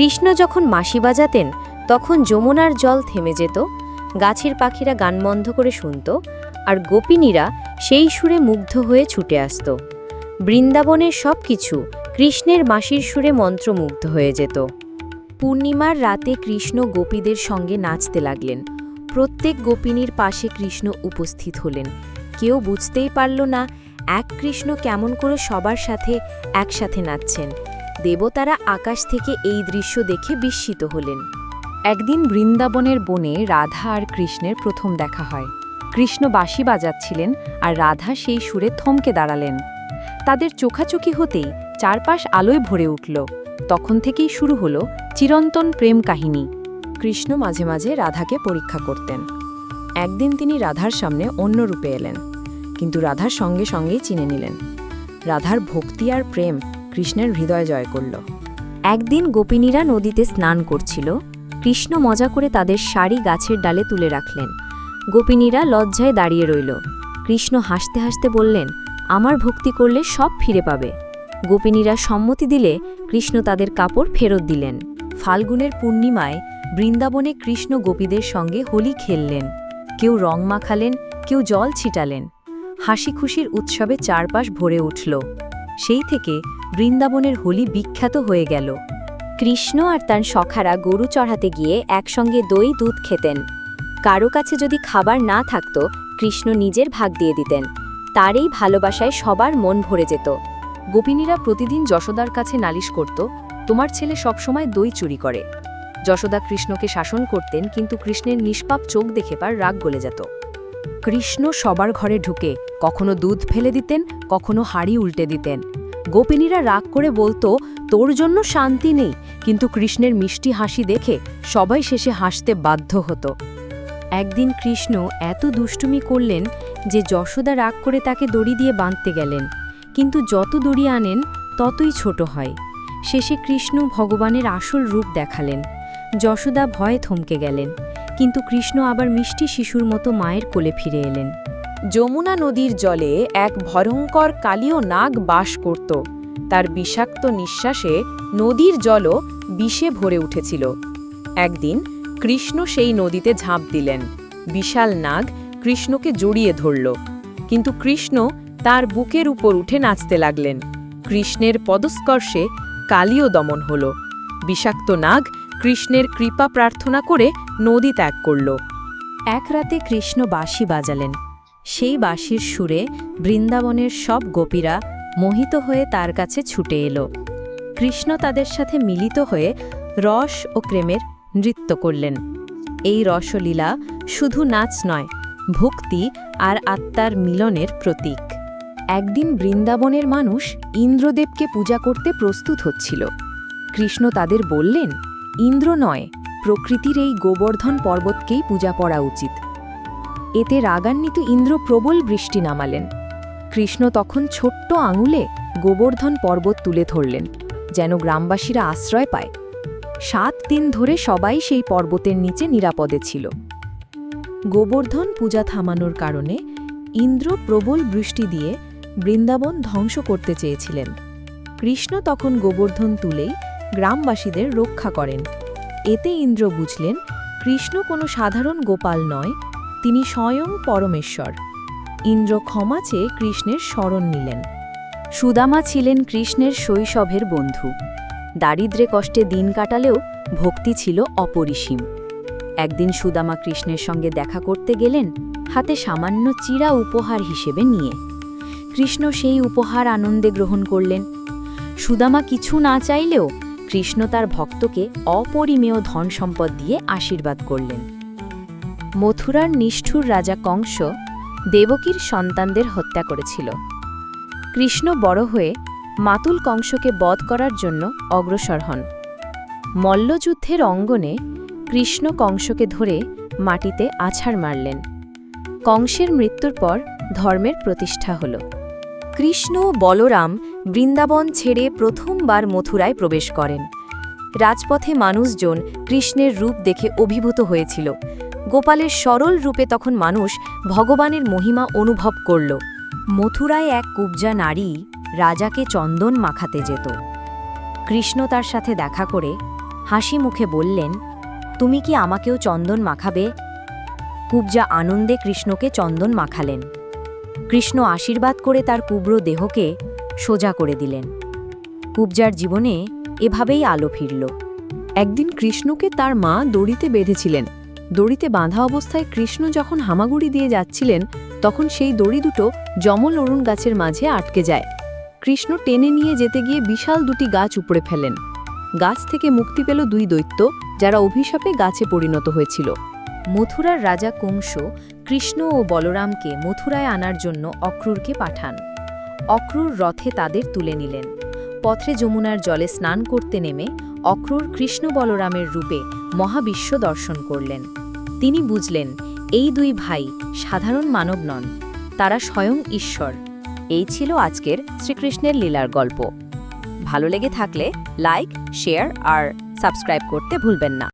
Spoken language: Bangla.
কৃষ্ণ যখন মাসি বাজাতেন, তখন যমুনার জল থেমে যেত, গাছের পাখিরা গান বন্ধ করে শুনত, আর গোপিনীরা সেই সুরে মুগ্ধ হয়ে ছুটে আসত। বৃন্দাবনের সব কিছু কৃষ্ণের মাসির সুরে মন্ত্রমুগ্ধ হয়ে যেত। পূর্ণিমার রাতে কৃষ্ণ গোপীদের সঙ্গে নাচতে লাগলেন। প্রত্যেক গোপিনীর পাশে কৃষ্ণ উপস্থিত হলেন। কেউ বুঝতেই পারল না, এক কৃষ্ণ কেমন করে সবার সাথে একসাথে নাচছেন। দেবতারা আকাশ থেকে এই দৃশ্য দেখে বিস্মিত হলেন। একদিন বৃন্দাবনের বনে রাধা আর কৃষ্ণের প্রথম দেখা হয়। কৃষ্ণ বাঁশি বাজাচ্ছিলেন আর রাধা সেই সুরে থমকে দাঁড়ালেন। তাদের চোখাচোখি হতেই চারপাশ আলোয় ভরে উঠল। তখন থেকেই শুরু হল চিরন্তন প্রেম কাহিনী। কৃষ্ণ মাঝে মাঝে রাধাকে পরীক্ষা করতেন। একদিন তিনি রাধার সামনে অন্য রূপে এলেন, কিন্তু রাধার সঙ্গে সঙ্গেই চিনে নিলেন। রাধার ভক্তি আর প্রেম কৃষ্ণের হৃদয় জয় করল। একদিন গোপিনীরা নদীতে স্নান করছিল। কৃষ্ণ মজা করে তাদের শাড়ি গাছের ডালে তুলে রাখলেন। গোপিনীরা লজ্জায় দাঁড়িয়ে রইল। কৃষ্ণ হাসতে হাসতে বললেন, আমার ভক্তি করলে সব ফিরে পাবে। গোপিনীরা সম্মতি দিলে কৃষ্ণ তাদের কাপড় ফেরত দিলেন। ফাল্গুনের পূর্ণিমায় বৃন্দাবনে কৃষ্ণ গোপীদের সঙ্গে হোলি খেললেন। কেউ রং মাখালেন, কেউ জল ছিটালেন। হাসি খুশির উৎসবে চারপাশ ভরে উঠল। সেই থেকে বৃন্দাবনের হোলি বিখ্যাত হয়ে গেল। কৃষ্ণ আর তার সখারা গরু চড়াতে গিয়ে একসঙ্গে দই, দুধ খেতেন। কারও কাছে যদি খাবার না থাকত, কৃষ্ণ নিজের ভাগ দিয়ে দিতেন। তার এই ভালোবাসায় সবার মন ভরে যেত। গোপিনীরা প্রতিদিন যশোদার কাছে নালিশ করত, তোমার ছেলে সবসময় দই চুরি করে। যশোদা কৃষ্ণকে শাসন করতেন, কিন্তু কৃষ্ণের নিষ্পাপ চোখ দেখে পার রাগ গলে যেত। কৃষ্ণ সবার ঘরে ঢুকে কখনো দুধ ফেলে দিতেন, কখনো হাড়ি উল্টে দিতেন। গোপিনীরা রাগ করে বলতো, তোর জন্য শান্তি নেই। কিন্তু কৃষ্ণের মিষ্টি হাসি দেখে সবাই শেষে হাসতে বাধ্য হতো। একদিন কৃষ্ণ এত দুষ্টুমি করলেন যে যশোদা রাগ করে তাকে দড়ি দিয়ে বাঁধতে গেলেন। কিন্তু যত দড়ি আনেন, ততই ছোট হয়। শেষে কৃষ্ণ ভগবানের আসল রূপ দেখালেন। যশোদা ভয়ে থমকে গেলেন। কিন্তু কৃষ্ণ আবার মিষ্টি শিশুর মতো মায়ের কোলে ফিরে এলেন। যমুনা নদীর জলে এক ভয়ঙ্কর কালীয় নাগ বাস করত। তার বিষাক্ত নিঃশ্বাসে নদীর জলও বিষে ভরে উঠেছিল। একদিন কৃষ্ণ সেই নদীতে ঝাঁপ দিলেন। বিশাল নাগ কৃষ্ণকে জড়িয়ে ধরল। কিন্তু কৃষ্ণ তার বুকের উপর উঠে নাচতে লাগলেন। কৃষ্ণের পদস্পর্শে কালীয় দমন হল। বিষাক্ত নাগ কৃষ্ণের কৃপা প্রার্থনা করে নদী ত্যাগ করল। এক রাতে কৃষ্ণ বাঁশি বাজালেন। সেই বাঁশির সুরে বৃন্দাবনের সব গোপীরা মোহিত হয়ে তার কাছে ছুটে এলো। কৃষ্ণ তাদের সাথে মিলিত হয়ে রস ও প্রেমের নৃত্য করলেন। এই রসলীলা শুধু নাচ নয়, ভক্তি আর আত্মার মিলনের প্রতীক। একদিন বৃন্দাবনের মানুষ ইন্দ্রদেবকে পূজা করতে প্রস্তুত হচ্ছিল। কৃষ্ণ তাদের বললেন, ইন্দ্র নয়, প্রকৃতির এই গোবর্ধন পর্বতকেই পূজা করা উচিত। এতে রাগান্বিত ইন্দ্র প্রবল বৃষ্টি নামালেন। কৃষ্ণ তখন ছোট্ট আঙুলে গোবর্ধন পর্বত তুলে ধরলেন, যেন গ্রামবাসীরা আশ্রয় পায়। সাত দিন ধরে সবাই সেই পর্বতের নিচে নিরাপদে ছিল। গোবর্ধন পূজা থামানোর কারণে ইন্দ্র প্রবল বৃষ্টি দিয়ে বৃন্দাবন ধ্বংস করতে চেয়েছিলেন। কৃষ্ণ তখন গোবর্ধন তুলেই গ্রামবাসীদের রক্ষা করেন। এতে ইন্দ্র বুঝলেন, কৃষ্ণ কোনো সাধারণ গোপাল নয় তিনি স্বয়ং পরমেশ্বর। ইন্দ্র ক্ষমা চেয়ে কৃষ্ণের শরণ নিলেন। সুদামা ছিলেন কৃষ্ণের শৈশবের বন্ধু। দারিদ্রে কষ্টে দিন কাটালেও ভক্তি ছিল অপরিসীম। একদিন সুদামা কৃষ্ণের সঙ্গে দেখা করতে গেলেন হাতে সামান্য চিরা উপহার হিসেবে নিয়ে। কৃষ্ণ সেই উপহার আনন্দে গ্রহণ করলেন। সুদামা কিছু না চাইলেও কৃষ্ণ তার ভক্তকে অপরিমেয় ধন সম্পদ দিয়ে আশীর্বাদ করলেন। মথুরার নিষ্ঠুর রাজা কংস দেবকীর সন্তানদের হত্যা করেছিল। কৃষ্ণ বড় হয়ে মাতুল কংসকে বধ করার জন্য অগ্রসর হন। মল্লযুদ্ধের অঙ্গনে কৃষ্ণ কংসকে ধরে মাটিতে আছাড় মারলেন। কংসের মৃত্যুর পর ধর্মের প্রতিষ্ঠা হল। কৃষ্ণ বলরাম বৃন্দাবন ছেড়ে প্রথমবার মথুরায় প্রবেশ করেন। রাজপথে মানুষজন কৃষ্ণের রূপ দেখে অভিভূত হয়েছিল। গোপালের সরল রূপে তখন মানুষ ভগবানের মহিমা অনুভব করল। মথুরায় এক কুবজা নারী রাজাকে চন্দন মাখাতে যেত। কৃষ্ণ তার সাথে দেখা করে হাসি মুখে বললেন, তুমি কি আমাকেও চন্দন মাখাবে? কুবজা আনন্দে কৃষ্ণকে চন্দন মাখালেন। কৃষ্ণ আশীর্বাদ করে তার কুব্র দেহকে সোজা করে দিলেন। কুবজার জীবনে এভাবেই আলো ফিরল। একদিন কৃষ্ণকে তার মা দড়িতে বেঁধেছিলেন। দড়িতে বাঁধা অবস্থায় কৃষ্ণ যখন হামাগুড়ি দিয়ে যাচ্ছিলেন, তখন সেই দড়ি দুটো যমল অরুণ গাছের মাঝে আটকে যায়। কৃষ্ণ টেনে নিয়ে যেতে গিয়ে বিশাল দুটি গাছ উপড়ে ফেলেন। গাছ থেকে মুক্তি পেল দুই দৈত্য, যারা অভিশাপে গাছে পরিণত হয়েছিল। মথুরার রাজা কংস কৃষ্ণ ও বলরামকে মথুরায় আনার জন্য অক্রূরকে পাঠান। অক্রূর রথে তাদের তুলে নিলেন। পথে যমুনার জলে স্নান করতে নেমে অক্রূর কৃষ্ণ বলরামের রূপে মহাবিশ্ব দর্শন করলেন। তিনি বুঝলেন, এই দুই ভাই সাধারণ মানব নন, তারা স্বয়ং ঈশ্বর। এই ছিল আজকের শ্রীকৃষ্ণের লীলার গল্প। ভালো লেগে থাকলে লাইক, শেয়ার আর সাবস্ক্রাইব করতে ভুলবেন না।